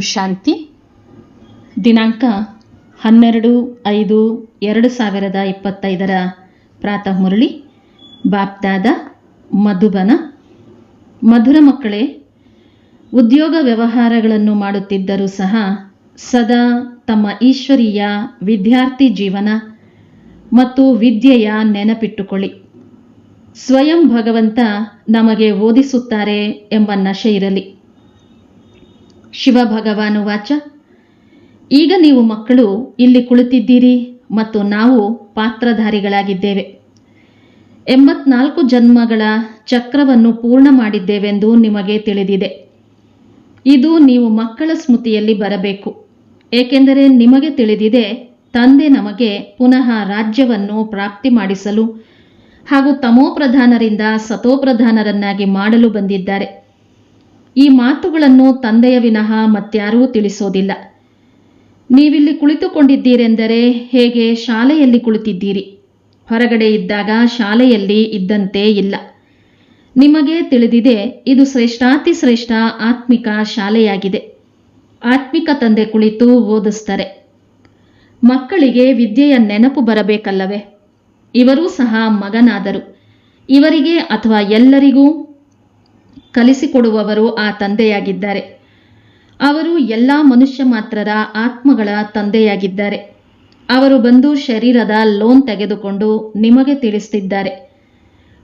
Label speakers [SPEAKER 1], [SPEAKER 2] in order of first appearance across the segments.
[SPEAKER 1] ಶಾಂತಿ. ದಿನಾಂಕ ಹನ್ನೆರಡು ಐದು ಎರಡು ಸಾವಿರದ ಇಪ್ಪತ್ತೈದರ ಪ್ರಾತಃ ಮುರಳಿ. ಬಾಪ್ದಾದ ಮಧುಬನ. ಮಧುರ ಮಕ್ಕಳೇ, ಉದ್ಯೋಗ ವ್ಯವಹಾರಗಳನ್ನು ಮಾಡುತ್ತಿದ್ದರೂ ಸಹ ಸದಾ ತಮ್ಮ ಈಶ್ವರೀಯ ವಿದ್ಯಾರ್ಥಿ ಜೀವನ ಮತ್ತು ವಿದ್ಯೆಯ ನೆನಪಿಟ್ಟುಕೊಳ್ಳಿ. ಸ್ವಯಂ ಭಗವಂತ ನಮಗೆ ಓದಿಸುತ್ತಾರೆ ಎಂಬ ನಶೆ ಇರಲಿ. ಶಿವ ಭಗವಾನು ವಾಚ. ಈಗ ನೀವು ಮಕ್ಕಳು ಇಲ್ಲಿ ಕುಳಿತಿದ್ದೀರಿ ಮತ್ತು ನಾವು ಪಾತ್ರಧಾರಿಗಳಾಗಿದ್ದೇವೆ. ಎಂಬತ್ನಾಲ್ಕು ಜನ್ಮಗಳ ಚಕ್ರವನ್ನು ಪೂರ್ಣ ಮಾಡಿದ್ದೇವೆಂದು ನಿಮಗೆ ತಿಳಿದಿದೆ. ಇದು ನೀವು ಮಕ್ಕಳ ಸ್ಮೃತಿಯಲ್ಲಿ ಬರಬೇಕು. ಏಕೆಂದರೆ ನಿಮಗೆ ತಿಳಿದಿದೆ, ತಂದೆ ನಮಗೆ ಪುನಃ ರಾಜ್ಯವನ್ನು ಪ್ರಾಪ್ತಿ ಮಾಡಿಸಲು ಹಾಗೂ ತಮೋಪ್ರಧಾನರಿಂದ ಸತೋಪ್ರಧಾನರನ್ನಾಗಿ ಮಾಡಲು ಬಂದಿದ್ದಾರೆ. ಈ ಮಾತುಗಳನ್ನು ತಂದೆಯ ವಿನಃ ಮತ್ಯಾರೂ ತಿಳಿಸೋದಿಲ್ಲ. ನೀವಿಲ್ಲಿ ಕುಳಿತುಕೊಂಡಿದ್ದೀರೆಂದರೆ ಹೇಗೆ ಶಾಲೆಯಲ್ಲಿ ಕುಳಿತಿದ್ದೀರಿ? ಹೊರಗಡೆ ಇದ್ದಾಗ ಶಾಲೆಯಲ್ಲಿ ಇದ್ದಂತೆ ಇಲ್ಲ. ನಿಮಗೆ ತಿಳಿದಿದೆ, ಇದು ಶ್ರೇಷ್ಠಾತಿ ಶ್ರೇಷ್ಠ ಆತ್ಮಿಕ ಶಾಲೆಯಾಗಿದೆ. ಆತ್ಮಿಕ ತಂದೆ ಕುಳಿತು ಓದಿಸ್ತಾರೆ. ಮಕ್ಕಳಿಗೆ ವಿದ್ಯೆಯ ನೆನಪು ಬರಬೇಕಲ್ಲವೇ? ಇವರೂ ಸಹ ಮಗನಾದರು. ಇವರಿಗೆ ಅಥವಾ ಎಲ್ಲರಿಗೂ ಕಲಿಸಿಕೊಡುವವರು ಆ ತಂದೆಯಾಗಿದ್ದಾರೆ. ಅವರು ಎಲ್ಲ ಮನುಷ್ಯ ಮಾತ್ರರ ಆತ್ಮಗಳ ತಂದೆಯಾಗಿದ್ದಾರೆ. ಅವರು ಬಂದು ಶರೀರದ ಲೋನ್ ತೆಗೆದುಕೊಂಡು ನಿಮಗೆ ತಿಳಿಸ್ತಿದ್ದಾರೆ.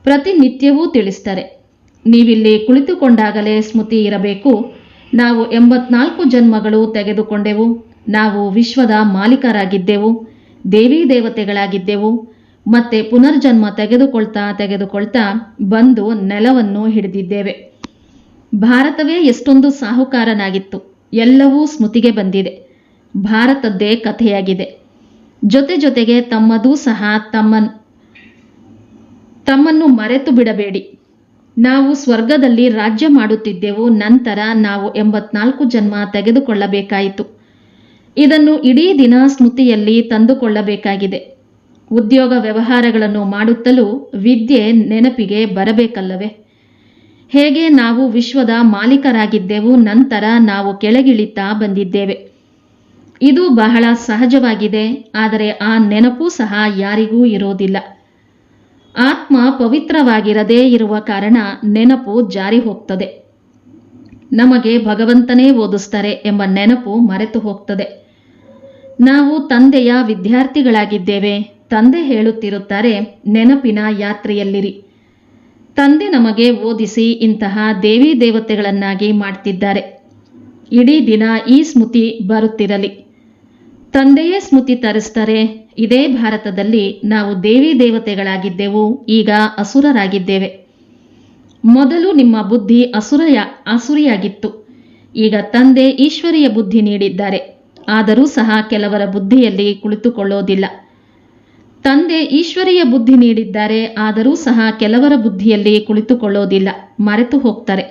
[SPEAKER 1] ಪ್ರತಿನಿತ್ಯವೂ ತಿಳಿಸ್ತಾರೆ. ನೀವಿಲ್ಲಿ ಕುಳಿತುಕೊಂಡಾಗಲೇ ಸ್ಮೃತಿ ಇರಬೇಕು. ನಾವು ಎಂಬತ್ನಾಲ್ಕು ಜನ್ಮಗಳು ತೆಗೆದುಕೊಂಡೆವು. ನಾವು ವಿಶ್ವದ ಮಾಲೀಕರಾಗಿದ್ದೆವು. ದೇವಿ ದೇವತೆಗಳಾಗಿದ್ದೆವು. ಮತ್ತೆ ಪುನರ್ಜನ್ಮ ತೆಗೆದುಕೊಳ್ತಾ ತೆಗೆದುಕೊಳ್ತಾ ಬಂದು ನೆಲವನ್ನು ಹಿಡಿದಿದ್ದೇವೆ. ಭಾರತವೇ ಎಷ್ಟೊಂದು ಸಾಹುಕಾರನಾಗಿತ್ತು, ಎಲ್ಲವೂ ಸ್ಮೃತಿಗೆ ಬಂದಿದೆ. ಭಾರತದ್ದೇ ಕಥೆಯಾಗಿದೆ. ಜೊತೆ ಜೊತೆಗೆ ತಮ್ಮದೂ ಸಹ ತಮ್ಮ ತಮ್ಮನ್ನು ಮರೆತು ಬಿಡಬೇಡಿ. ನಾವು ಸ್ವರ್ಗದಲ್ಲಿ ರಾಜ್ಯ ಮಾಡುತ್ತಿದ್ದೆವು, ನಂತರ ನಾವು ಎಂಬತ್ನಾಲ್ಕು ಜನ್ಮ ತೆಗೆದುಕೊಳ್ಳಬೇಕಾಯಿತು. ಇದನ್ನು ಇಡೀ ದಿನ ಸ್ಮೃತಿಯಲ್ಲಿ ತಂದುಕೊಳ್ಳಬೇಕಾಗಿದೆ. ಉದ್ಯೋಗ ವ್ಯವಹಾರಗಳನ್ನು ಮಾಡುತ್ತಲೂ ವಿದ್ಯೆ ನೆನಪಿಗೆ ಬರಬೇಕಲ್ಲವೇ? ಹೇಗೆ ನಾವು ವಿಶ್ವದ ಮಾಲೀಕರಾಗಿದ್ದೆವು ನಂತರ ನಾವು ಕೆಳಗಿಳಿತಾ ಬಂದಿದ್ದೇವೆ. ಇದು ಬಹಳ ಸಹಜವಾಗಿದೆ, ಆದರೆ ಆ ನೆನಪು ಸಹ ಯಾರಿಗೂ ಇರೋದಿಲ್ಲ. ಆತ್ಮ ಪವಿತ್ರವಾಗಿರದೇ ಇರುವ ಕಾರಣ ನೆನಪು ಜಾರಿ ಹೋಗ್ತದೆ. ನಮಗೆ ಭಗವಂತನೇ ಓದಿಸ್ತಾರೆ ಎಂಬ ನೆನಪು ಮರೆತು ಹೋಗ್ತದೆ. ನಾವು ತಂದೆಯ ವಿದ್ಯಾರ್ಥಿಗಳಾಗಿದ್ದೇವೆ, ತಂದೆ ಹೇಳುತ್ತಿರುತ್ತಾರೆ, ನೆನಪಿನ ಯಾತ್ರೆಯಲ್ಲಿರಿ. ತಂದೆ ನಮಗೆ ಓದಿಸಿ ಇಂತಹ ದೇವಿ ದೇವತೆಗಳನ್ನಾಗಿ ಮಾಡ್ತಿದ್ದಾರೆ. ಇಡೀ ದಿನ ಈ ಸ್ಮೃತಿ ಬರುತ್ತಿರಲಿ. ತಂದೆಯೇ ಸ್ಮೃತಿ ತರಿಸ್ತಾರೆ. ಇದೇ ಭಾರತದಲ್ಲಿ ನಾವು ದೇವಿ ದೇವತೆಗಳಾಗಿದ್ದೆವು, ಈಗ ಅಸುರರಾಗಿದ್ದೇವೆ. ಮೊದಲು ನಿಮ್ಮ ಬುದ್ಧಿ ಅಸುರಯ, ಅಸುರಿಯಾಗಿತ್ತು. ಈಗ ತಂದೆ ಈಶ್ವರಿಯ ಬುದ್ಧಿ ನೀಡಿದ್ದಾರೆ. ಆದರೂ ಸಹ ಕೆಲವರ ಬುದ್ಧಿಯಲ್ಲಿ ಕುಳಿತುಕೊಳ್ಳೋದಿಲ್ಲ. ತಂದೆ ಈಶ್ವರಿಯ ಬುದ್ಧಿ ನೀಡಿದ್ದಾರೆ, ಆದರೂ ಸಹ ಕೆಲವರ ಬುದ್ಧಿಯಲ್ಲಿ ಕುಳಿತುಕೊಳ್ಳೋದಿಲ್ಲ, ಮರೆತು ಹೋಗ್ತಾರೆ.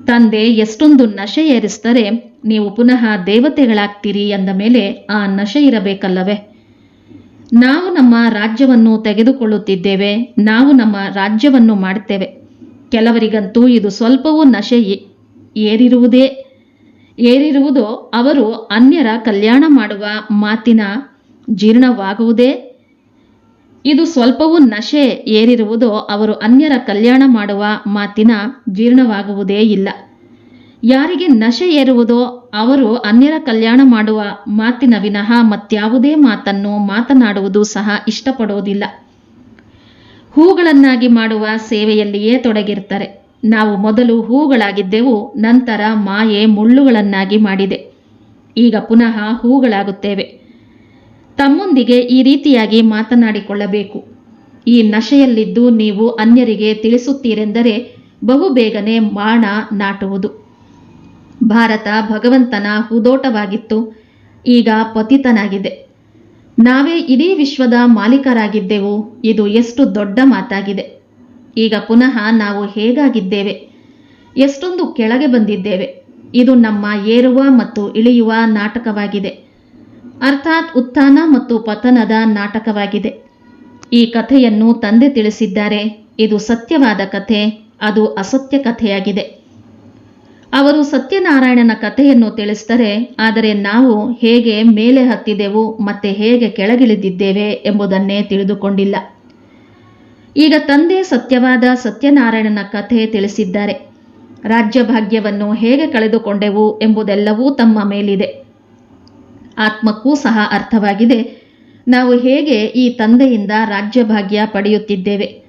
[SPEAKER 1] ತಂದೆ, ಎಷ್ಟೊಂದು ನಶೆ ಏರಿಸ್ತಾರೆ, ನೀವು ಪುನಃ ದೇವತೆಗಳಾಗ್ತೀರಿ ಅಂದ ಮೇಲೆ ಆ ನಶೆ ಇರಬೇಕಲ್ಲವೇ? ನಾವು ನಮ್ಮ ರಾಜ್ಯವನ್ನು ತೆಗೆದುಕೊಳ್ಳುತ್ತಿದ್ದೇವೆ, ನಾವು ನಮ್ಮ ರಾಜ್ಯವನ್ನು ಮಾಡ್ತೇವೆ. ಕೆಲವರಿಗಂತೂ ಇದು ಸ್ವಲ್ಪವೂ ನಶೆ ಏರಿರುವುದೇ, ಏರಿರುವುದು ಅವರು ಅನ್ಯರ ಕಲ್ಯಾಣ ಮಾಡುವ ಮಾತಿನ ಜೀರ್ಣವಾಗುವುದೇ ಇದು ಸ್ವಲ್ಪವೂ ನಶೆ ಏರಿರುವುದು ಅವರು ಅನ್ಯರ ಕಲ್ಯಾಣ ಮಾಡುವ ಮಾತಿನ ಜೀರ್ಣವಾಗುವುದೇ ಇಲ್ಲ. ಯಾರಿಗೆ ನಶೆ ಏರುವುದೋ ಅವರು ಅನ್ಯರ ಕಲ್ಯಾಣ ಮಾಡುವ ಮಾತಿನ ವಿನಃ ಮತ್ಯಾವುದೇ ಮಾತನ್ನು ಮಾತನಾಡುವುದು ಸಹ ಇಷ್ಟಪಡುವುದಿಲ್ಲ. ಹೂಗಳನ್ನಾಗಿ ಮಾಡುವ ಸೇವೆಯಲ್ಲಿಯೇ ತೊಡಗಿರ್ತಾರೆ ನಾವು ಮೊದಲು ಹೂಗಳಾಗಿದ್ದೆವು, ನಂತರ ಮಾಯೆ ಮುಳ್ಳುಗಳನ್ನಾಗಿ ಮಾಡಿದೆ. ಈಗ ಪುನಃ ಹೂಗಳಾಗುತ್ತೇವೆ. ತಮ್ಮೊಂದಿಗೆ ಈ ರೀತಿಯಾಗಿ ಮಾತನಾಡಿಕೊಳ್ಳಬೇಕು. ಈ ನಶೆಯಲ್ಲಿದ್ದು ನೀವು ಅನ್ಯರಿಗೆ ತಿಳಿಸುತ್ತೀರೆಂದರೆ ಬಹುಬೇಗನೆ ಮಾಣ ನಾಟುವುದು. ಭಾರತ ಭಗವಂತನ ಹುದೋಟವಾಗಿತ್ತು. ಈಗ ಪತಿತನಾಗಿದೆ. ನಾವೇ ಇಡೀ ವಿಶ್ವದ ಮಾಲೀಕರಾಗಿದ್ದೆವು. ಇದು ಎಷ್ಟು ದೊಡ್ಡ ಮಾತಾಗಿದೆ. ಈಗ ಪುನಃ ನಾವು ಹೇಗಾಗಿದ್ದೇವೆ? ಎಷ್ಟೊಂದು ಕೆಳಗೆ ಬಂದಿದ್ದೇವೆ. ಇದು ನಮ್ಮ ಏರುವ ಮತ್ತು ಇಳಿಯುವ ನಾಟಕವಾಗಿದೆ. ಅರ್ಥಾತ್ ಉತ್ಥಾನ ಮತ್ತು ಪತನದ ನಾಟಕವಾಗಿದೆ. ಈ ಕಥೆಯನ್ನು ತಂದೆ ತಿಳಿಸಿದ್ದಾರೆ. ಇದು ಸತ್ಯವಾದ ಕಥೆ, ಅದು ಅಸತ್ಯ ಕಥೆಯಾಗಿದೆ. ಅವರು ಸತ್ಯನಾರಾಯಣನ ಕಥೆಯನ್ನು ತಿಳಿಸ್ತಾರೆ ಆದರೆ ನಾವು ಹೇಗೆ ಮೇಲೆ ಹತ್ತಿದೆವು ಮತ್ತೆ ಹೇಗೆ ಕೆಳಗಿಳಿದಿದ್ದೇವೆ ಎಂಬುದನ್ನೇ ತಿಳಿದುಕೊಂಡಿಲ್ಲ. ಈಗ ತಂದೆ ಸತ್ಯವಾದ ಸತ್ಯನಾರಾಯಣನ ಕಥೆ ತಿಳಿಸಿದ್ದಾರೆ. ರಾಜ್ಯಭಾಗ್ಯವನ್ನು ಹೇಗೆ ಕಳೆದುಕೊಂಡೆವು ಎಂಬುದೆಲ್ಲವೂ ತಮ್ಮ ಮೇಲಿದೆ. ಆತ್ಮಕ್ಕೂ ಸಹ ಅರ್ಥವಾಗಿದೆ. ನಾವು ಹೇಗೆ ಈ ತಂದೆಯಿಂದ ರಾಜ್ಯಭಾಗ್ಯ ಪಡೆಯುತ್ತಿದ್ದೇವೆ?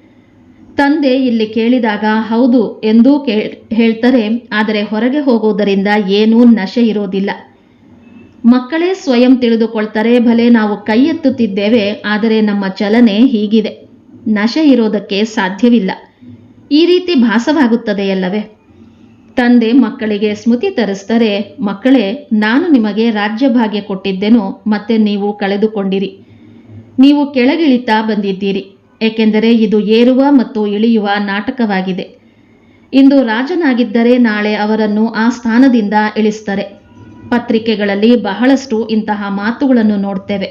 [SPEAKER 1] ತಂದೆ ಇಲ್ಲಿ ಕೇಳಿದಾಗ, ಹೌದು ಎಂದೂ ಕೇ, ಹೇಳ್ತಾರೆ, ಆದರೆ ಹೊರಗೆ ಹೋಗುವುದರಿಂದ ಏನೂ ನಶೆ ಇರೋದಿಲ್ಲ. ಮಕ್ಕಳೇ ಸ್ವಯಂ ತಿಳಿದುಕೊಳ್ತಾರೆ, ಭಲೆ ನಾವು ಕೈ ಎತ್ತುತ್ತಿದ್ದೇವೆ ಆದರೆ ನಮ್ಮ ಚಲನೆ ಹೀಗಿದೆ. ನಶೆ ಇರೋದಕ್ಕೆ ಸಾಧ್ಯವಿಲ್ಲ. ಈ ರೀತಿ ಭಾಸವಾಗುತ್ತದೆಯಲ್ಲವೇ? ತಂದೆ ಮಕ್ಕಳಿಗೆ ಸ್ಮೃತಿ ತರಿಸ್ತಾರೆ ಮಕ್ಕಳೇ, ನಾನು ನಿಮಗೆ ರಾಜ್ಯ ಭಾಗ್ಯ ಕೊಟ್ಟಿದ್ದೆನು, ಮತ್ತೆ ನೀವು ಕಳೆದುಕೊಂಡಿರಿ. ನೀವು ಕೆಳಗಿಳಿತಾ ಬಂದಿದ್ದೀರಿ, ಏಕೆಂದರೆ ಇದು ಏರುವ ಮತ್ತು ಇಳಿಯುವ ನಾಟಕವಾಗಿದೆ. ಇಂದು ರಾಜನಾಗಿದ್ದರೆ ನಾಳೆ ಅವರನ್ನು ಆ ಸ್ಥಾನದಿಂದ ಇಳಿಸ್ತಾರೆ. ಪತ್ರಿಕೆಗಳಲ್ಲಿ ಬಹಳಷ್ಟು ಇಂತಹ ಮಾತುಗಳನ್ನು ನೋಡ್ತೇವೆ.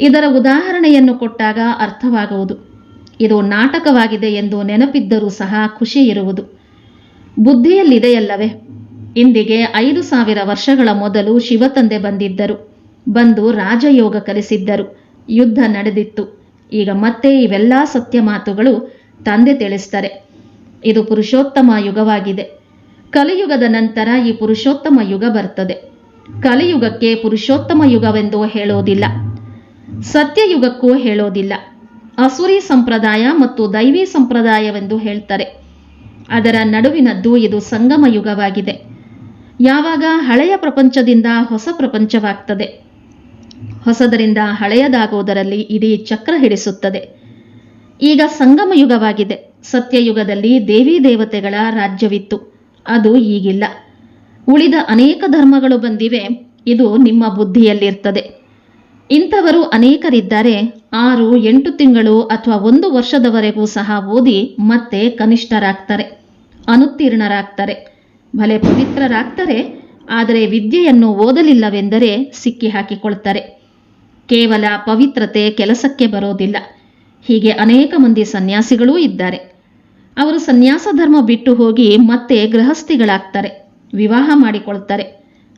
[SPEAKER 1] ಇದರ ಉದಾಹರಣೆಯನ್ನು ಕೊಟ್ಟಾಗ ಅರ್ಥವಾಗುವುದು. ಇದು ನಾಟಕವಾಗಿದೆ ಎಂದು ನೆನಪಿದ್ದರೂ ಸಹ ಖುಷಿ ಇರುವುದು. ಬುದ್ಧಿಯಲ್ಲಿದೆಯಲ್ಲವೇ? ಇಂದಿಗೆ ಐದು ಸಾವಿರ ವರ್ಷಗಳ ಮೊದಲು ಶಿವತಂದೆ ಬಂದಿದ್ದರು. ಬಂದು ರಾಜಯೋಗ ಕಲಿಸಿದ್ದರು. ಯುದ್ಧ ನಡೆದಿತ್ತು. ಈಗ ಮತ್ತೆ ಇವೆಲ್ಲ ಸತ್ಯ ಮಾತುಗಳು ತಂದೆ ತಿಳಿಸ್ತಾರೆ. ಇದು ಪುರುಷೋತ್ತಮ ಯುಗವಾಗಿದೆ. ಕಲಿಯುಗದ ನಂತರ ಈ ಪುರುಷೋತ್ತಮ ಯುಗ ಬರ್ತದೆ. ಕಲಿಯುಗಕ್ಕೆ ಪುರುಷೋತ್ತಮ ಯುಗವೆಂದು ಹೇಳೋದಿಲ್ಲ. ಸತ್ಯಯುಗಕ್ಕೂ ಹೇಳೋದಿಲ್ಲ. ಅಸುರಿ ಸಂಪ್ರದಾಯ ಮತ್ತು ದೈವಿ ಸಂಪ್ರದಾಯವೆಂದು ಹೇಳ್ತಾರೆ. ಅದರ ನಡುವಿನದ್ದು ಇದು ಸಂಗಮ ಯುಗವಾಗಿದೆ. ಯಾವಾಗ ಹಳೆಯ ಪ್ರಪಂಚದಿಂದ ಹೊಸ ಪ್ರಪಂಚವಾಗ್ತದೆ. ಹೊಸದರಿಂದ ಹಳೆಯದಾಗುವುದರಲ್ಲಿ ಇಡೀ ಚಕ್ರ ಹಿಡಿಸುತ್ತದೆ. ಈಗ ಸಂಗಮ ಯುಗವಾಗಿದೆ. ಸತ್ಯಯುಗದಲ್ಲಿ ದೇವಿ ದೇವತೆಗಳ ರಾಜ್ಯವಿತ್ತು. ಅದು ಈಗಿಲ್ಲ. ಉಳಿದ ಅನೇಕ ಧರ್ಮಗಳು ಬಂದಿವೆ. ಇದು ನಿಮ್ಮ ಬುದ್ಧಿಯಲ್ಲಿರ್ತದೆ. ಇಂಥವರು ಅನೇಕರಿದ್ದಾರೆ. ಆರು, ಎಂಟು ತಿಂಗಳು ಅಥವಾ ಒಂದು ವರ್ಷದವರೆಗೂ ಸಹ ಓದಿ ಮತ್ತೆ ಕನಿಷ್ಠರಾಗ್ತಾರೆ. ಅನುತ್ತೀರ್ಣರಾಗ್ತಾರೆ. ಭಲೆ ಪವಿತ್ರರಾಗ್ತಾರೆ, ಆದರೆ ವಿದ್ಯೆಯನ್ನು ಓದಲಿಲ್ಲವೆಂದರೆ ಸಿಕ್ಕಿ ಹಾಕಿಕೊಳ್ತಾರೆ. ಕೇವಲ ಪವಿತ್ರತೆ ಕೆಲಸಕ್ಕೆ ಬರೋದಿಲ್ಲ. ಹೀಗೆ ಅನೇಕ ಮಂದಿ ಸನ್ಯಾಸಿಗಳೂ ಇದ್ದಾರೆ. ಅವರು ಸನ್ಯಾಸ ಧರ್ಮ ಬಿಟ್ಟು ಹೋಗಿ ಮತ್ತೆ ಗೃಹಸ್ಥಿಗಳಾಗ್ತಾರೆ, ವಿವಾಹ ಮಾಡಿಕೊಳ್ತಾರೆ.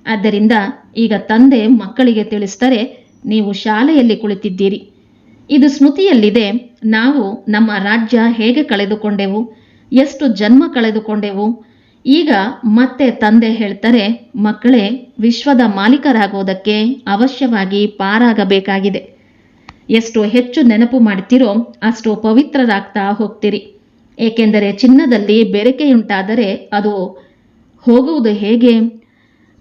[SPEAKER 1] ಆದ್ದರಿಂದ ಈಗ ತಂದೆ ಮಕ್ಕಳಿಗೆ ತಿಳಿಸ್ತಾರೆ ನೀವು ಶಾಲೆಯಲ್ಲಿ ಕುಳಿತಿದ್ದೀರಿ. ಇದು ಸ್ಮೃತಿಯಲ್ಲಿದೆ, ನಾವು ನಮ್ಮ ರಾಜ್ಯ ಹೇಗೆ ಕಳೆದುಕೊಂಡೆವು? ಎಷ್ಟು ಜನ್ಮ ಕಳೆದುಕೊಂಡೆವು? ಈಗ ಮತ್ತೆ ತಂದೆ ಹೇಳ್ತಾರೆ, ಮಕ್ಕಳೇ, ವಿಶ್ವದ ಮಾಲೀಕರಾಗೋದಕ್ಕೆ ಅವಶ್ಯವಾಗಿ ಪಾರಾಗಬೇಕಾಗಿದೆ. ಎಷ್ಟು ಹೆಚ್ಚು ನೆನಪು ಮಾಡ್ತೀರೋ ಅಷ್ಟು ಪವಿತ್ರರಾಗ್ತಾ ಹೋಗ್ತೀರಿ. ಏಕೆಂದರೆ ಚಿನ್ನದಲ್ಲಿ ಬೆರಕೆಯುಂಟಾದರೆ ಅದು ಹೋಗುವುದು ಹೇಗೆ?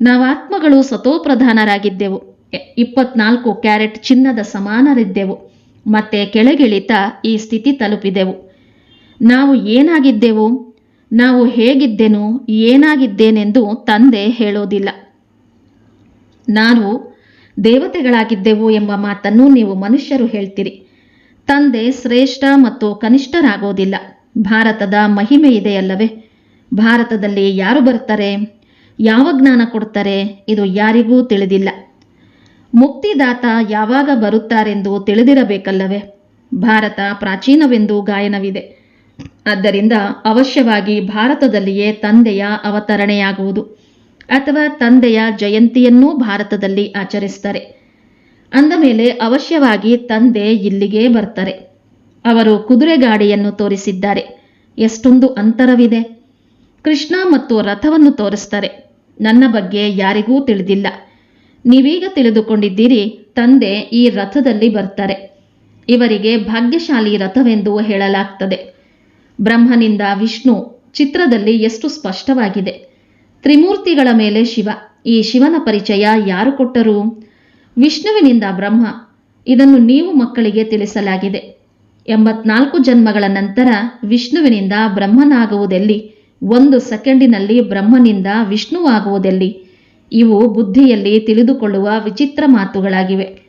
[SPEAKER 1] ನಾವಾತ್ಮಗಳು ಸತೋಪ್ರಧಾನರಾಗಿದ್ದೆವು. ಇಪ್ಪತ್ನಾಲ್ಕು ಕ್ಯಾರೆಟ್ ಚಿನ್ನದ ಸಮಾನರಿದ್ದೆವು. ಮತ್ತೆ ಕೆಳಗಿಳಿತ ಈ ಸ್ಥಿತಿ ತಲುಪಿದೆವು. ನಾವು ಏನಾಗಿದ್ದೆವು? ನಾವು ಹೇಗಿದ್ದೆನು? ಏನಾಗಿದ್ದೇನೆಂದು ತಂದೆ ಹೇಳೋದಿಲ್ಲ. ನಾನು ದೇವತೆಗಳಾಗಿದ್ದೆವು ಎಂಬ ಮಾತನ್ನು ನೀವು ಮನುಷ್ಯರು ಹೇಳ್ತೀರಿ. ತಂದೆ ಶ್ರೇಷ್ಠ ಮತ್ತು ಕನಿಷ್ಠರಾಗೋದಿಲ್ಲ. ಭಾರತದ ಮಹಿಮೆ ಇದೆಯಲ್ಲವೇ? ಭಾರತದಲ್ಲಿ ಯಾರು ಬರ್ತಾರೆ ಯಾವ ಜ್ಞಾನ ಕೊಡ್ತಾರೆ ಇದು ಯಾರಿಗೂ ತಿಳಿದಿಲ್ಲ. ಮುಕ್ತಿದಾತ ಯಾವಾಗ ಬರುತ್ತಾರೆಂದು ತಿಳಿದಿರಬೇಕಲ್ಲವೇ? ಭಾರತ ಪ್ರಾಚೀನವೆಂದು ಗಾಯನವಿದೆ. ಆದ್ದರಿಂದ ಅವಶ್ಯವಾಗಿ ಭಾರತದಲ್ಲಿಯೇ ತಂದೆಯ ಅವತರಣೆಯಾಗುವುದು ಅಥವಾ ತಂದೆಯ ಜಯಂತಿಯನ್ನೂ ಭಾರತದಲ್ಲಿ ಆಚರಿಸ್ತಾರೆ ಅಂದ ಮೇಲೆ ಅವಶ್ಯವಾಗಿ ತಂದೆ ಇಲ್ಲಿಗೆ ಬರ್ತಾರೆ ಅವರು ಕುದುರೆ ಗಾಡಿಯನ್ನು ತೋರಿಸಿದ್ದಾರೆ. ಎಷ್ಟೊಂದು ಅಂತರವಿದೆ. ಕೃಷ್ಣ ಮತ್ತು ರಥವನ್ನು ತೋರಿಸ್ತಾರೆ ನನ್ನ ಬಗ್ಗೆ ಯಾರಿಗೂ ತಿಳಿದಿಲ್ಲ. ನೀವೀಗ ತಿಳಿದುಕೊಂಡಿದ್ದೀರಿ, ತಂದೆ ಈ ರಥದಲ್ಲಿ ಬರ್ತಾರೆ ಇವರಿಗೆ ಭಾಗ್ಯಶಾಲಿ ರಥವೆಂದು ಹೇಳಲಾಗ್ತದೆ. ಬ್ರಹ್ಮನಿಂದ ವಿಷ್ಣು ಚಿತ್ರದಲ್ಲಿ ಎಷ್ಟು ಸ್ಪಷ್ಟವಾಗಿದೆ. ತ್ರಿಮೂರ್ತಿಗಳ ಮೇಲೆ ಶಿವ. ಈ ಶಿವನ ಪರಿಚಯ ಯಾರು ಕೊಟ್ಟರು? ವಿಷ್ಣುವಿನಿಂದ ಬ್ರಹ್ಮ. ಇದನ್ನು ನೀವು ಮಕ್ಕಳಿಗೆ ತಿಳಿಸಲಾಗಿದೆ. ಎಂಬತ್ನಾಲ್ಕು ಜನ್ಮಗಳ ನಂತರ ವಿಷ್ಣುವಿನಿಂದ ಬ್ರಹ್ಮನಾಗುವುದೆಲ್ಲಿ? ಒಂದು ಸೆಕೆಂಡಿನಲ್ಲಿ ಬ್ರಹ್ಮನಿಂದ ವಿಷ್ಣುವಾಗುವುದೆಲ್ಲಿ? ಇವು ಬುದ್ಧಿಯಲ್ಲಿ ತಿಳಿದುಕೊಳ್ಳುವ ವಿಚಿತ್ರ ಮಾತುಗಳಾಗಿವೆ.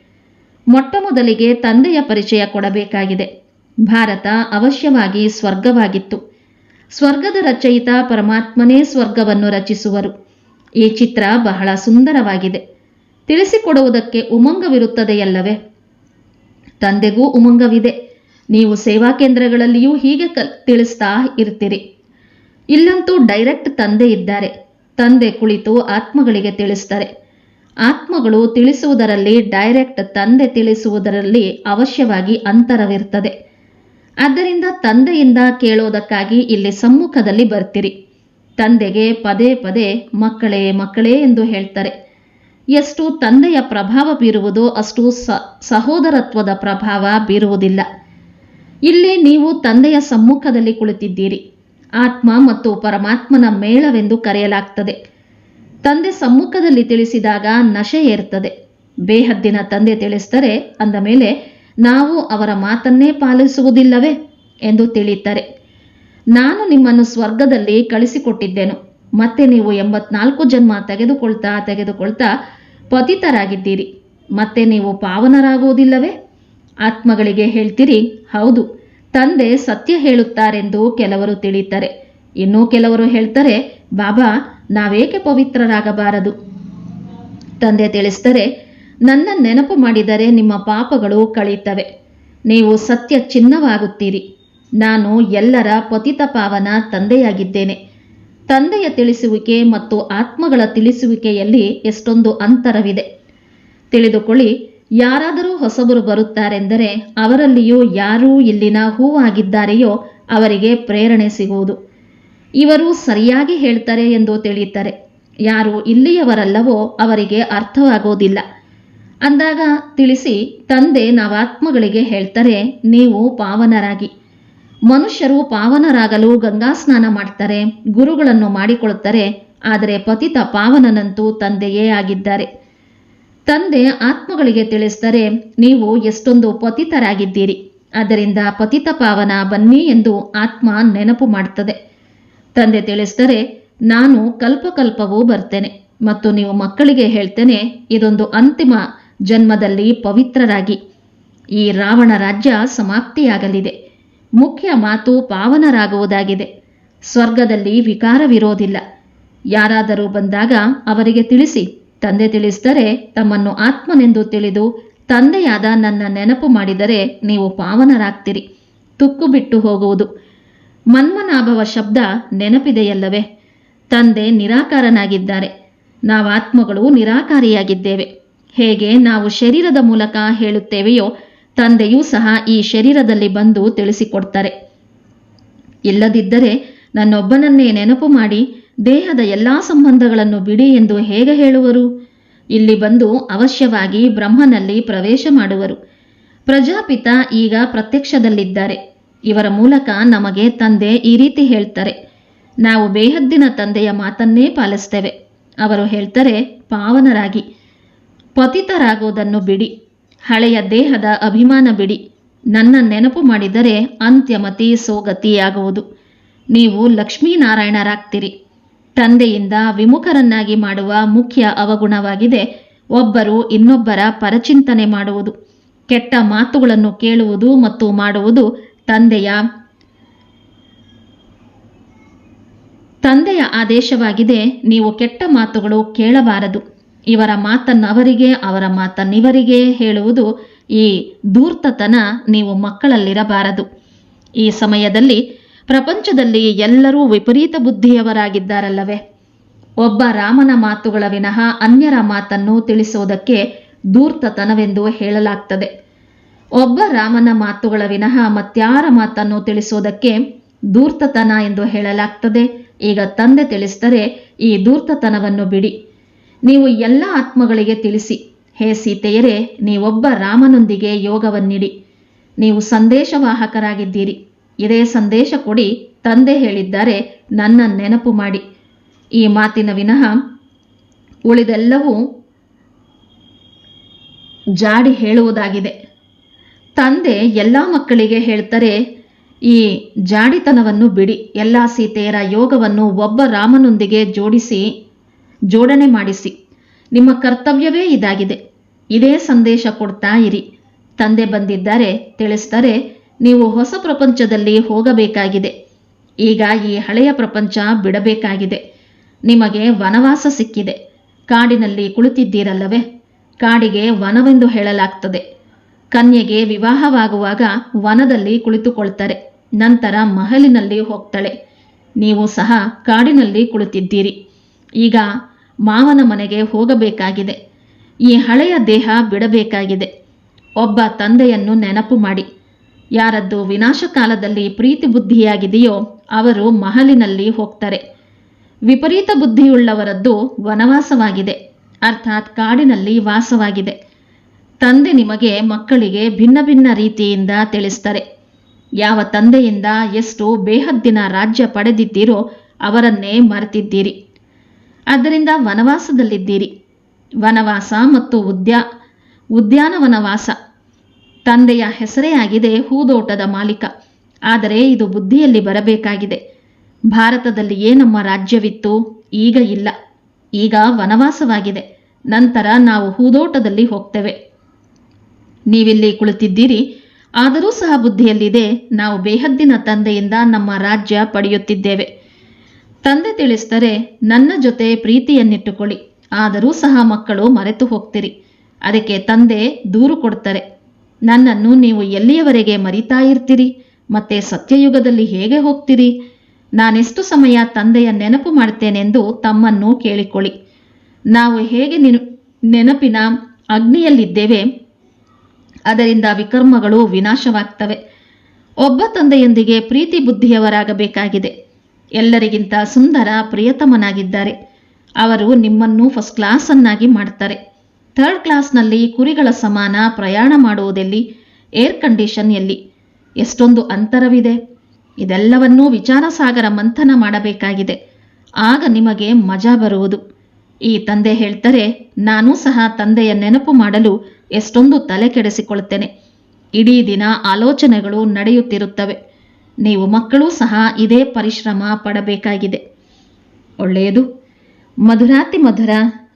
[SPEAKER 1] ಮೊಟ್ಟ ಮೊದಲಿಗೆ ತಂದೆಯ ಪರಿಚಯ ಕೊಡಬೇಕಾಗಿದೆ. ಭಾರತ ಅವಶ್ಯವಾಗಿ ಸ್ವರ್ಗವಾಗಿತ್ತು. ಸ್ವರ್ಗದ ರಚಯಿತ ಪರಮಾತ್ಮನೇ ಸ್ವರ್ಗವನ್ನು ರಚಿಸುವರು. ಈ ಚಿತ್ರ ಬಹಳ ಸುಂದರವಾಗಿದೆ. ತಿಳಿಸಿಕೊಡುವುದಕ್ಕೆ ಉಮಂಗವಿರುತ್ತದೆಯಲ್ಲವೇ? ತಂದೆಗೂ ಉಮಂಗವಿದೆ. ನೀವು ಸೇವಾ ಕೇಂದ್ರಗಳಲ್ಲಿಯೂ ಹೀಗೆ ಕಲ್ ತಿಳಿಸ್ತಾ ಇರ್ತೀರಿ. ಇಲ್ಲಂತೂ ಡೈರೆಕ್ಟ್ ತಂದೆ ಇದ್ದಾರೆ. ತಂದೆ ಕುಳಿತು ಆತ್ಮಗಳಿಗೆ ತಿಳಿಸ್ತಾರೆ. ಆತ್ಮಗಳು ತಿಳಿಸುವುದರಲ್ಲಿ ಡೈರೆಕ್ಟ್ ತಂದೆ ತಿಳಿಸುವುದರಲ್ಲಿ ಅವಶ್ಯವಾಗಿ ಅಂತರವಿರ್ತದೆ. ಆದ್ದರಿಂದ ತಂದೆಯಿಂದ ಕೇಳೋದಕ್ಕಾಗಿ ಇಲ್ಲಿ ಸಮ್ಮುಖದಲ್ಲಿ ಬರ್ತೀರಿ. ತಂದೆಗೆ ಪದೇ ಪದೇ ಮಕ್ಕಳೇ ಮಕ್ಕಳೇ ಎಂದು ಹೇಳ್ತಾರೆ. ಎಷ್ಟು ತಂದೆಯ ಪ್ರಭಾವ ಬೀರುವುದೋ ಅಷ್ಟು ಸಹೋದರತ್ವದ ಪ್ರಭಾವ ಬೀರುವುದಿಲ್ಲ. ಇಲ್ಲಿ ನೀವು ತಂದೆಯ ಸಮ್ಮುಖದಲ್ಲಿ ಕುಳಿತಿದ್ದೀರಿ. ಆತ್ಮ ಮತ್ತು ಪರಮಾತ್ಮನ ಮೇಳವೆಂದು ಕರೆಯಲಾಗ್ತದೆ. ತಂದೆ ಸಮ್ಮುಖದಲ್ಲಿ ತಿಳಿಸಿದಾಗ ನಶೆ ಏರ್ತದೆ. ಬೇಹದ್ದಿನ ತಂದೆ ತಿಳಿಸ್ತಾರೆ ಅಂದ ಮೇಲೆ ನಾವು ಅವರ ಮಾತನ್ನೇ ಪಾಲಿಸುವುದಿಲ್ಲವೇ ಎಂದು ತಿಳಿಯುತ್ತಾರೆ. ನಾನು ನಿಮ್ಮನ್ನು ಸ್ವರ್ಗದಲ್ಲಿ ಕಳಿಸಿಕೊಟ್ಟಿದ್ದೆನು. ಮತ್ತೆ ನೀವು ಎಂಬತ್ನಾಲ್ಕು ಜನ್ಮ ತೆಗೆದುಕೊಳ್ತಾ ತೆಗೆದುಕೊಳ್ತಾ ಪತಿತರಾಗಿದ್ದೀರಿ. ಮತ್ತೆ ನೀವು ಪಾವನರಾಗುವುದಿಲ್ಲವೇ? ಆತ್ಮಗಳಿಗೆ ಹೇಳ್ತೀರಿ, ಹೌದು, ತಂದೆ ಸತ್ಯ ಹೇಳುತ್ತಾರೆಂದು ಕೆಲವರು ತಿಳಿತಾರೆ ಇನ್ನೂ ಕೆಲವರು ಹೇಳ್ತಾರೆ, ಬಾಬಾ, ನಾವೇಕೆ ಪವಿತ್ರರಾಗಬಾರದು? ತಂದೆ ತಿಳಿಸ್ತಾರೆ ನನ್ನ ನೆನಪು ಮಾಡಿದರೆ ನಿಮ್ಮ ಪಾಪಗಳು ಕಳೀತವೆ ನೀವು ಸತ್ಯ ಚಿನ್ನವಾಗುತ್ತೀರಿ. ನಾನು ಎಲ್ಲರ ಪತಿತ ಪಾವನ ತಂದೆಯಾಗಿದ್ದೇನೆ. ತಂದೆಯ ತಿಳಿಸುವಿಕೆ ಮತ್ತು ಆತ್ಮಗಳ ತಿಳಿಸುವಿಕೆಯಲ್ಲಿ ಎಷ್ಟೊಂದು ಅಂತರವಿದೆ. ತಿಳಿದುಕೊಳ್ಳಿ, ಯಾರಾದರೂ ಹೊಸಬರು ಬರುತ್ತಾರೆಂದರೆ ಅವರಲ್ಲಿಯೂ ಯಾರು ಇಲ್ಲಿನ ಹೂವಾಗಿದ್ದಾರೆಯೋ ಅವರಿಗೆ ಪ್ರೇರಣೆ ಸಿಗುವುದು. ಇವರು ಸರಿಯಾಗಿ ಹೇಳ್ತಾರೆ ಎಂದು ತಿಳಿಯುತ್ತಾರೆ. ಯಾರು ಇಲ್ಲಿಯವರಲ್ಲವೋ ಅವರಿಗೆ ಅರ್ಥವಾಗೋದಿಲ್ಲ ಅಂದಾಗ ತಿಳಿಸಿ, ತಂದೆ ನವಾತ್ಮಗಳಿಗೆ ಹೇಳ್ತಾರೆ, ನೀವು ಪಾವನರಾಗಿ. ಮನುಷ್ಯರು ಪಾವನರಾಗಲು ಗಂಗಾ ಸ್ನಾನ ಮಾಡ್ತಾರೆ, ಗುರುಗಳನ್ನು ಮಾಡಿಕೊಳ್ಳುತ್ತಾರೆ, ಆದರೆ ಪತಿತ ಪಾವನನಂತೂ ತಂದೆಯೇ ಆಗಿದ್ದಾರೆ. ತಂದೆ ಆತ್ಮಗಳಿಗೆ ತಿಳಿಸ್ತಾರೆ, ನೀವು ಎಷ್ಟೊಂದು ಪತಿತರಾಗಿದ್ದೀರಿ, ಅದರಿಂದ ಪತಿತ ಪಾವನ ಬನ್ನಿ ಎಂದು ಆತ್ಮ ನೆನಪು ಮಾಡ್ತದೆ ತಂದೆ ತಿಳಿಸ್ತಾರೆ, ನಾನು ಕಲ್ಪಕಲ್ಪವೂ ಬರ್ತೇನೆ, ಮತ್ತು ನೀವು ಮಕ್ಕಳಿಗೆ ಹೇಳ್ತೇನೆ, ಇದೊಂದು ಅಂತಿಮ ಜನ್ಮದಲ್ಲಿ ಪವಿತ್ರರಾಗಿ. ಈ ರಾವಣ ರಾಜ್ಯ ಸಮಾಪ್ತಿಯಾಗಲಿದೆ. ಮುಖ್ಯ ಮಾತು ಪಾವನರಾಗುವುದಾಗಿದೆ. ಸ್ವರ್ಗದಲ್ಲಿ ವಿಕಾರವಿರೋದಿಲ್ಲ. ಯಾರಾದರೂ ಬಂದಾಗ ಅವರಿಗೆ ತಿಳಿಸಿ. ತಂದೆ ತಿಳಿಸಿದರೆ ತಮ್ಮನ್ನು ಆತ್ಮನೆಂದು ತಿಳಿದು ತಂದೆಯಾದ ನನ್ನ ನೆನಪು ಮಾಡಿದರೆ ನೀವು ಪಾವನರಾಗ್ತೀರಿ. ತುಕ್ಕು ಬಿಟ್ಟು ಹೋಗುವುದು. ಮನ್ಮನಾಭವ ಶಬ್ದ ನೆನಪಿದೆಯಲ್ಲವೇ? ತಂದೆ ನಿರಾಕಾರನಾಗಿದ್ದಾರೆ. ನಾವಾತ್ಮಗಳು ನಿರಾಕಾರಿಯಾಗಿದ್ದೇವೆ. ಹೇಗೆ ನಾವು ಶರೀರದ ಮೂಲಕ ಹೇಳುತ್ತೇವೆಯೋ ತಂದೆಯೂ ಸಹ ಈ ಶರೀರದಲ್ಲಿ ಬಂದು ತಿಳಿಸಿಕೊಡ್ತಾರೆ. ಇಲ್ಲದಿದ್ದರೆ ನನ್ನೊಬ್ಬನನ್ನೇ ನೆನಪು ಮಾಡಿ ದೇಹದ ಎಲ್ಲ ಸಂಬಂಧಗಳನ್ನು ಬಿಡಿ ಎಂದು ಹೇಗೆ ಹೇಳುವರು? ಇಲ್ಲಿ ಬಂದು ಅವಶ್ಯವಾಗಿ ಬ್ರಹ್ಮನಲ್ಲಿ ಪ್ರವೇಶ ಮಾಡುವರು. ಪ್ರಜಾಪಿತ ಈಗ ಪ್ರತ್ಯಕ್ಷದಲ್ಲಿದ್ದಾರೆ. ಇವರ ಮೂಲಕ ನಮಗೆ ತಂದೆ ಈ ರೀತಿ ಹೇಳ್ತಾರೆ. ನಾವು ಬೇಹದ್ದಿನ ತಂದೆಯ ಮಾತನ್ನೇ ಪಾಲಿಸ್ತೇವೆ. ಅವರು ಹೇಳ್ತಾರೆ, ಪಾವನರಾಗಿ. ಪತಿತರಾಗುವುದನ್ನು ಬಿಡಿ. ಹಳೆಯ ದೇಹದ ಅಭಿಮಾನ ಬಿಡಿ. ನನ್ನ ನೆನಪು ಮಾಡಿದರೆ ಅಂತ್ಯಮತಿ ಸೋಗತಿಯಾಗುವುದು. ನೀವು ಲಕ್ಷ್ಮೀನಾರಾಯಣರಾಗ್ತೀರಿ. ತಂದೆಯಿಂದ ವಿಮುಖರನ್ನಾಗಿ ಮಾಡುವ ಮುಖ್ಯ ಅವಗುಣವಾಗಿದೆ. ಒಬ್ಬರು ಇನ್ನೊಬ್ಬರ ಪರಚಿಂತನೆ ಮಾಡುವುದು. ಕೆಟ್ಟ ಮಾತುಗಳನ್ನು ಕೇಳುವುದು ಮತ್ತು ಮಾಡುವುದು ತಂದೆಯ ತಂದೆಯ ಆದೇಶವಾಗಿದೆ. ನೀವು ಕೆಟ್ಟ ಮಾತುಗಳು ಕೇಳಬಾರದು. ಇವರ ಮಾತನ್ನು ಅವರಿಗೆ ಅವರ ಮಾತನ್ನಿವರಿಗೆ ಹೇಳುವುದು ಈ ದೂರ್ತತನ ನೀವು ಮಕ್ಕಳಲ್ಲಿರಬಾರದು. ಈ ಸಮಯದಲ್ಲಿ ಪ್ರಪಂಚದಲ್ಲಿ ಎಲ್ಲರೂ ವಿಪರೀತ ಬುದ್ಧಿಯವರಾಗಿದ್ದಾರಲ್ಲವೇ? ಒಬ್ಬ ರಾಮನ ಮಾತುಗಳ ವಿನಃ ಅನ್ಯರ ಮಾತನ್ನು ತಿಳಿಸುವುದಕ್ಕೆ ದೂರ್ತತನವೆಂದು ಹೇಳಲಾಗ್ತದೆ. ಒಬ್ಬ ರಾಮನ ಮಾತುಗಳ ವಿನಃ ಮತ್ಯಾರ ಮಾತನ್ನು ತಿಳಿಸುವುದಕ್ಕೆ ದೂರ್ತತನ ಎಂದು ಹೇಳಲಾಗ್ತದೆ. ಈಗ ತಂದೆ ತಿಳಿಸಿದರೆ ಈ ದೂರ್ತತನವನ್ನು ಬಿಡಿ. ನೀವು ಎಲ್ಲ ಆತ್ಮಗಳಿಗೆ ತಿಳಿಸಿ. ಹೇ ಸೀತೆಯರೇ, ನೀವೊಬ್ಬ ರಾಮನೊಂದಿಗೆ ಯೋಗವನ್ನಿಡಿ. ನೀವು ಸಂದೇಶವಾಹಕರಾಗಿದ್ದೀರಿ. ಇದೇ ಸಂದೇಶ ಕೊಡಿ, ತಂದೆ ಹೇಳಿದ್ದಾರೆ, ನನ್ನ ನೆನಪು ಮಾಡಿ. ಈ ಮಾತಿನ ವಿನಃ ಉಳಿದೆಲ್ಲವೂ ಜಾಡಿ ಹೇಳುವುದಾಗಿದೆ. ತಂದೆ ಎಲ್ಲ ಮಕ್ಕಳಿಗೆ ಹೇಳ್ತಾರೆ, ಈ ಜಾಡಿತನವನ್ನು ಬಿಡಿ. ಎಲ್ಲ ಸೀತೆಯರ ಯೋಗವನ್ನು ಒಬ್ಬ ರಾಮನೊಂದಿಗೆ ಜೋಡಿಸಿ ಜೋಡಣೆ ಮಾಡಿಸಿ. ನಿಮ್ಮ ಕರ್ತವ್ಯವೇ ಇದಾಗಿದೆ. ಇದೇ ಸಂದೇಶ ಕೊಡ್ತಾ ಇರಿ. ತಂದೆ ಬಂದಿದ್ದಾರೆ ತಿಳಿಸ್ತಾರೆ ನೀವು ಹೊಸ ಪ್ರಪಂಚದಲ್ಲಿ ಹೋಗಬೇಕಾಗಿದೆ. ಈಗ ಈ ಹಳೆಯ ಪ್ರಪಂಚ ಬಿಡಬೇಕಾಗಿದೆ. ನಿಮಗೆ ವನವಾಸ ಸಿಕ್ಕಿದೆ. ಕಾಡಿನಲ್ಲಿ ಕುಳಿತಿದ್ದೀರಲ್ಲವೇ? ಕಾಡಿಗೆ ವನವೆಂದು ಹೇಳಲಾಗ್ತದೆ. ಕನ್ಯೆಗೆ ವಿವಾಹವಾಗುವಾಗ ವನದಲ್ಲಿ ಕುಳಿತುಕೊಳ್ತಾರೆ. ನಂತರ ಮಹಲಿನಲ್ಲಿ ಹೋಗ್ತಾಳೆ. ನೀವು ಸಹ ಕಾಡಿನಲ್ಲಿ ಕುಳಿತಿದ್ದೀರಿ. ಈಗ ಮಾವನ ಮನೆಗೆ ಹೋಗಬೇಕಾಗಿದೆ. ಈ ಹಳೆಯ ದೇಹ ಬಿಡಬೇಕಾಗಿದೆ. ಒಬ್ಬ ತಂದೆಯನ್ನು ನೆನಪು ಮಾಡಿ. ಯಾರದ್ದು ವಿನಾಶ ಕಾಲದಲ್ಲಿ ಪ್ರೀತಿ ಬುದ್ಧಿಯಾಗಿದೆಯೋ ಅವರು ಮಹಲಿನಲ್ಲಿ ಹೋಗ್ತಾರೆ. ವಿಪರೀತ ಬುದ್ಧಿಯುಳ್ಳವರದ್ದು ವನವಾಸವಾಗಿದೆ. ಅರ್ಥಾತ್ ಕಾಡಿನಲ್ಲಿ ವಾಸವಾಗಿದೆ. ತಂದೆ ನಿಮಗೆ ಮಕ್ಕಳಿಗೆ ಭಿನ್ನ ಭಿನ್ನ ರೀತಿಯಿಂದ ತಿಳಿಸ್ತಾರೆ. ಯಾವ ತಂದೆಯಿಂದ ಎಷ್ಟು ಬೇಹದ್ದಿನ ರಾಜ್ಯ ಪಡೆದಿದ್ದೀರೋ ಅವರನ್ನೇ ಮರೆತಿದ್ದೀರಿ. ಆದ್ದರಿಂದ ವನವಾಸದಲ್ಲಿದ್ದೀರಿ. ವನವಾಸ ಮತ್ತು ಉದ್ಯಾ, ಉದ್ಯಾನವನವಾಸ. ತಂದೆಯ ಹೆಸರೇ ಆಗಿದೆ ಹೂದೋಟದ ಮಾಲೀಕ. ಆದರೆ ಇದು ಬುದ್ಧಿಯಲ್ಲಿ ಬರಬೇಕಾಗಿದೆ. ಭಾರತದಲ್ಲಿಯೇ ನಮ್ಮ ರಾಜ್ಯವಿತ್ತು, ಈಗ ಇಲ್ಲ. ಈಗ ವನವಾಸವಾಗಿದೆ. ನಂತರ ನಾವು ಹೂದೋಟದಲ್ಲಿ ಹೋಗ್ತೇವೆ. ನೀವಿಲ್ಲಿ ಕುಳಿತಿದ್ದೀರಿ. ಆದರೂ ಸಹ ಬುದ್ಧಿಯಲ್ಲಿದೆ. ನಾವು ಬೇಹದ್ದಿನ ತಂದೆಯಿಂದ ನಮ್ಮ ರಾಜ್ಯ ಪಡೆಯುತ್ತಿದ್ದೇವೆ. ತಂದೆ ತಿಳಿಸ್ತಾರೆ ನನ್ನ ಜೊತೆ ಪ್ರೀತಿಯನ್ನಿಟ್ಟುಕೊಳ್ಳಿ. ಆದರೂ ಸಹ ಮಕ್ಕಳು ಮರೆತು ಹೋಗ್ತೀರಿ. ಅದಕ್ಕೆ ತಂದೆ ದೂರು ಕೊಡ್ತಾರೆ ನನ್ನನ್ನು ನೀವು ಎಲ್ಲಿಯವರೆಗೆ ಮರಿತಾ ಇರ್ತೀರಿ? ಮತ್ತೆ ಸತ್ಯಯುಗದಲ್ಲಿ ಹೇಗೆ ಹೋಗ್ತೀರಿ? ನಾನೆಷ್ಟು ಸಮಯ ತಂದೆಯ ನೆನಪು ಮಾಡ್ತೇನೆಂದು ತಮ್ಮನ್ನು ಕೇಳಿಕೊಳ್ಳಿ. ನಾವು ಹೇಗೆ ನಿನು ನೆನಪಿನ ಅಗ್ನಿಯಲ್ಲಿದ್ದೇವೆ? ಅದರಿಂದ ವಿಕರ್ಮಗಳು ವಿನಾಶವಾಗ್ತವೆ. ಒಬ್ಬ ತಂದೆಯೊಂದಿಗೆ ಪ್ರೀತಿ ಬುದ್ಧಿಯವರಾಗಬೇಕಾಗಿದೆ. ಎಲ್ಲರಿಗಿಂತ ಸುಂದರ ಪ್ರಿಯತಮನಾಗಿದ್ದಾರೆ. ಅವರು ನಿಮ್ಮನ್ನು ಫಸ್ಟ್ ಕ್ಲಾಸನ್ನಾಗಿ ಮಾಡ್ತಾರೆ. ಥರ್ಡ್ ಕ್ಲಾಸ್ನಲ್ಲಿ ಕುರಿಗಳ ಸಮಾನ ಪ್ರಯಾಣ ಮಾಡುವುದೆಲ್ಲಿ? ಏರ್ ಕಂಡೀಷನ್ ಎಲ್ಲಿ? ಎಷ್ಟೊಂದು ಅಂತರವಿದೆ. ಇದೆಲ್ಲವನ್ನೂ ವಿಚಾರಸಾಗರ ಮಂಥನ ಮಾಡಬೇಕಾಗಿದೆ. ಆಗ ನಿಮಗೆ ಮಜಾ ಬರುವುದು. ಈ ತಂದೆ ಹೇಳ್ತಾರೆ, ನಾನು ಸಹ ತಂದೆಯ ನೆನಪು ಮಾಡಲು ಎಷ್ಟೊಂದು ತಲೆ ಕೆಡಿಸಿಕೊಳ್ತೇನೆ ಇಡೀ ದಿನ ಆಲೋಚನೆಗಳು ನಡೆಯುತ್ತಿರುತ್ತವೆ. ನೀವು ಮಕ್ಕಳು ಸಹ ಇದೇ ಪರಿಶ್ರಮ ಪಡಬೇಕಾಗಿದೆ. ಒಳ್ಳೆಯದು. ಮಧುರಾತಿ ಮಧುರ,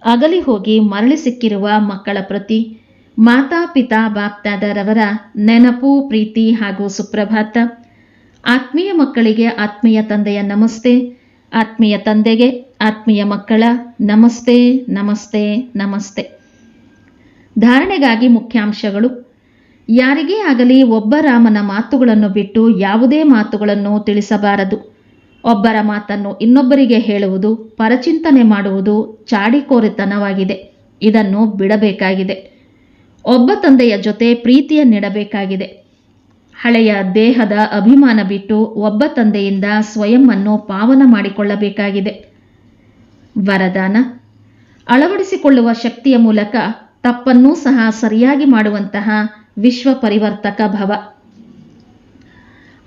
[SPEAKER 1] ಅಗಲಿ ಹೋಗಿ ಮರಳಿ ಸಿಕ್ಕಿರುವ ಮಕ್ಕಳ ಪ್ರತಿ ಮಾತಾ ಪಿತಾ ಬಾಪ್ತಾದರವರ ನೆನಪು, ಪ್ರೀತಿ ಹಾಗೂ ಸುಪ್ರಭಾತ. ಆತ್ಮೀಯ ಮಕ್ಕಳಿಗೆ ಆತ್ಮೀಯ ತಂದೆಯ ನಮಸ್ತೆ, ಆತ್ಮೀಯ ತಂದೆಗೆ ಆತ್ಮೀಯ ಮಕ್ಕಳ ನಮಸ್ತೆ ನಮಸ್ತೆ ನಮಸ್ತೆ. ಧಾರಣೆಗಾಗಿ ಮುಖ್ಯಾಂಶಗಳು. ಯಾರಿಗೇ ಆಗಲಿ ಒಬ್ಬ ರಾಮನ ಮಾತುಗಳನ್ನು ಬಿಟ್ಟು ಯಾವುದೇ ಮಾತುಗಳನ್ನು ತಿಳಿಸಬಾರದು. ಒಬ್ಬರ ಮಾತನ್ನು ಇನ್ನೊಬ್ಬರಿಗೆ ಹೇಳುವುದು, ಪರಚಿಂತನೆ ಮಾಡುವುದು ಚಾಡಿಕೋರೆತನವಾಗಿದೆ. ಇದನ್ನು ಬಿಡಬೇಕಾಗಿದೆ. ಒಬ್ಬ ತಂದೆಯ ಜೊತೆ ಪ್ರೀತಿಯನ್ನಿಡಬೇಕಾಗಿದೆ ಹಳೆಯ ದೇಹದ ಅಭಿಮಾನ ಬಿಟ್ಟು ಒಬ್ಬ ತಂದೆಯಿಂದ ಸ್ವಯಂವನ್ನು ಪಾವನ ಮಾಡಿಕೊಳ್ಳಬೇಕಾಗಿದೆ. ವರದಾನ? ಅಳವಡಿಸಿಕೊಳ್ಳುವ ಶಕ್ತಿಯ ಮೂಲಕ ತಪ್ಪನ್ನೂ ಸಹ ಸರಿಯಾಗಿ ಮಾಡುವಂತಹ ವಿಶ್ವ ಪರಿವರ್ತಕ ಭವ.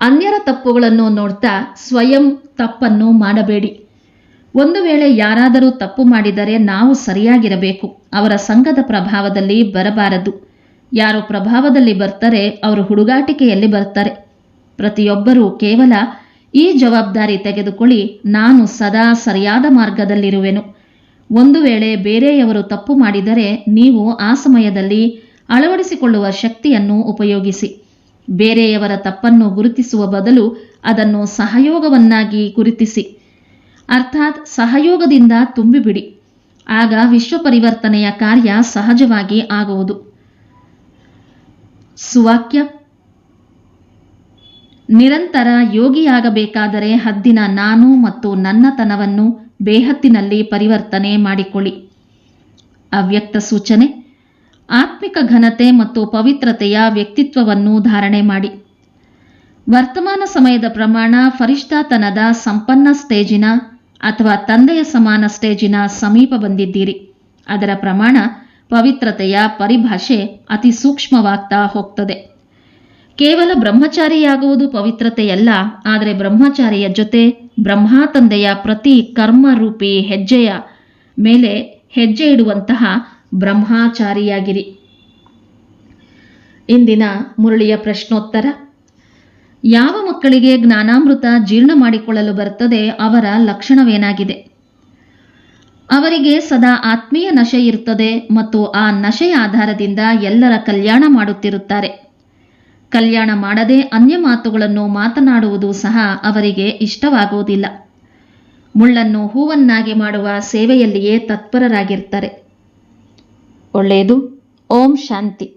[SPEAKER 1] ಅನ್ಯರ ತಪ್ಪುಗಳನ್ನು ನೋಡ್ತಾ ಸ್ವಯಂ ತಪ್ಪನ್ನು ಮಾಡಬೇಡಿ. ಒಂದು ವೇಳೆ ಯಾರಾದರೂ ತಪ್ಪು ಮಾಡಿದರೆ ನಾವು ಸರಿಯಾಗಿರಬೇಕು. ಅವರ ಸಂಘದ ಪ್ರಭಾವದಲ್ಲಿ ಬರಬಾರದು. ಯಾರು ಪ್ರಭಾವದಲ್ಲಿ ಬರ್ತಾರೆ, ಅವರು ಹುಡುಗಾಟಿಕೆಯಲ್ಲಿ ಬರ್ತಾರೆ. ಪ್ರತಿಯೊಬ್ಬರೂ ಕೇವಲ ಈ ಜವಾಬ್ದಾರಿ ತೆಗೆದುಕೊಳ್ಳಿ, ನಾನು ಸದಾ ಸರಿಯಾದ ಮಾರ್ಗದಲ್ಲಿರುವೆನು. ಒಂದು ವೇಳೆ ಬೇರೆಯವರು ತಪ್ಪು ಮಾಡಿದರೆ ನೀವು ಆ ಸಮಯದಲ್ಲಿ ಅಳವಡಿಸಿಕೊಳ್ಳುವ ಶಕ್ತಿಯನ್ನು ಉಪಯೋಗಿಸಿ. ಬೇರೆಯವರ ತಪ್ಪನ್ನು ಗುರುತಿಸುವ ಬದಲು ಅದನ್ನು ಸಹಯೋಗವನ್ನಾಗಿ ಗುರುತಿಸಿ. ಅರ್ಥಾತ್ ಸಹಯೋಗದಿಂದ ತುಂಬಿಬಿಡಿ. ಆಗ ವಿಶ್ವ ಪರಿವರ್ತನೆಯ ಕಾರ್ಯ ಸಹಜವಾಗಿ ಆಗುವುದು. ಸುವಾಕ್ಯ. ನಿರಂತರ ಯೋಗಿಯಾಗಬೇಕಾದರೆ ಹದ್ದಿನ ನಾನು ಮತ್ತು ನನ್ನತನವನ್ನು ಬೇಹತ್ತಿನಲ್ಲಿ ಪರಿವರ್ತನೆ ಮಾಡಿಕೊಳ್ಳಿ. ಅವ್ಯಕ್ತ ಸೂಚನೆ. ಆತ್ಮಿಕ ಘನತೆ ಮತ್ತು ಪವಿತ್ರತೆಯ ವ್ಯಕ್ತಿತ್ವವನ್ನು ಧಾರಣೆ ಮಾಡಿ. ವರ್ತಮಾನ ಸಮಯದ ಪ್ರಮಾಣ ಫರಿಷ್ಠಾತನದ ಸಂಪನ್ನ ಸ್ಟೇಜಿನ ಅಥವಾ ತಂದೆಯ ಸಮಾನ ಸ್ಟೇಜಿನ ಸಮೀಪ ಬಂದಿದ್ದೀರಿ. ಅದರ ಪ್ರಮಾಣ ಪವಿತ್ರತೆಯ ಪರಿಭಾಷೆ ಅತಿ ಸೂಕ್ಷ್ಮವಾಗ್ತಾ ಹೋಗ್ತದೆ. ಕೇವಲ ಬ್ರಹ್ಮಚಾರಿಯಾಗುವುದು ಪವಿತ್ರತೆಯಲ್ಲ, ಆದರೆ ಬ್ರಹ್ಮಚಾರಿಯ ಜೊತೆ ಬ್ರಹ್ಮ ತಂದೆಯ ಪ್ರತಿ ಕರ್ಮರೂಪಿ ಹೆಜ್ಜೆಯ ಮೇಲೆ ಹೆಜ್ಜೆ ಇಡುವಂತಹ ಬ್ರಹ್ಮಚಾರಿಯಾಗಿರಿ. ಇಂದಿನ ಮುರಳಿಯ ಪ್ರಶ್ನೋತ್ತರ. ಯಾವ ಮಕ್ಕಳಿಗೆ ಜ್ಞಾನಾಮೃತ ಜೀರ್ಣ ಮಾಡಿಕೊಳ್ಳಲು ಬರುತ್ತದೆ ಅವರ ಲಕ್ಷಣವೇನಾಗಿದೆ? ಅವರಿಗೆ ಸದಾ ಆತ್ಮೀಯ ನಶೆ ಇರುತ್ತದೆ ಮತ್ತು ಆ ನಶೆಯ ಆಧಾರದಿಂದ ಎಲ್ಲರ ಕಲ್ಯಾಣ ಮಾಡುತ್ತಿರುತ್ತಾರೆ. ಕಲ್ಯಾಣ ಮಾಡದೆ ಅನ್ಯ ಮಾತುಗಳನ್ನು ಮಾತನಾಡುವುದು ಸಹ ಅವರಿಗೆ ಇಷ್ಟವಾಗುವುದಿಲ್ಲ. ಮುಳ್ಳನ್ನು ಹೂವನ್ನಾಗಿ ಮಾಡುವ ಸೇವೆಯಲ್ಲಿಯೇ ತತ್ಪರರಾಗಿರ್ತಾರೆ. ಒಳ್ಳೆಯದು ಓಂ ಶಾಂತಿ